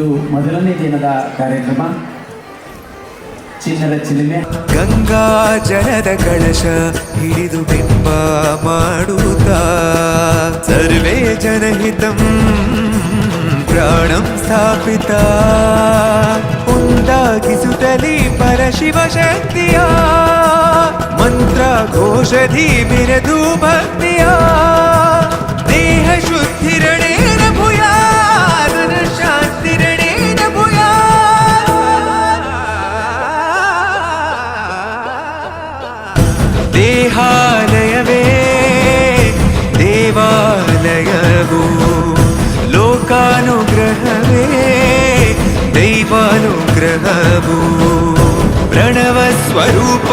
ಮೊದಲನೇ ದಿನದ ಕಾರ್ಯಕ್ರಮ. ಚಿನ್ನದ ಚಿಲುಮೆ. ಗಂಗಾ ಜಲದ ಕಳಶ ಹಿಡಿದು ಬಿಂಬ ಮಾಡುತ್ತ. ಸರ್ವೇ ಜನಹಿತಂ ಪ್ರಾಣಂ ಸ್ಥಾಪಿತ. ಉಂದಾಗಿಸುತ್ತಲಿ ಪರಶಿವ ಶಕ್ತಿಯ. ಮಂತ್ರ ಘೋಷಧಿ ಬಿರದು ಭಕ್ತಿಯ. ದೇಹಾಲಯವೇ ದೇವಾಲಯವು ಲೋಕಾನುಗ್ರಹವೇ ದೈವಾನುಗ್ರಹವು. ಪ್ರಣವ ಸ್ವರೂಪ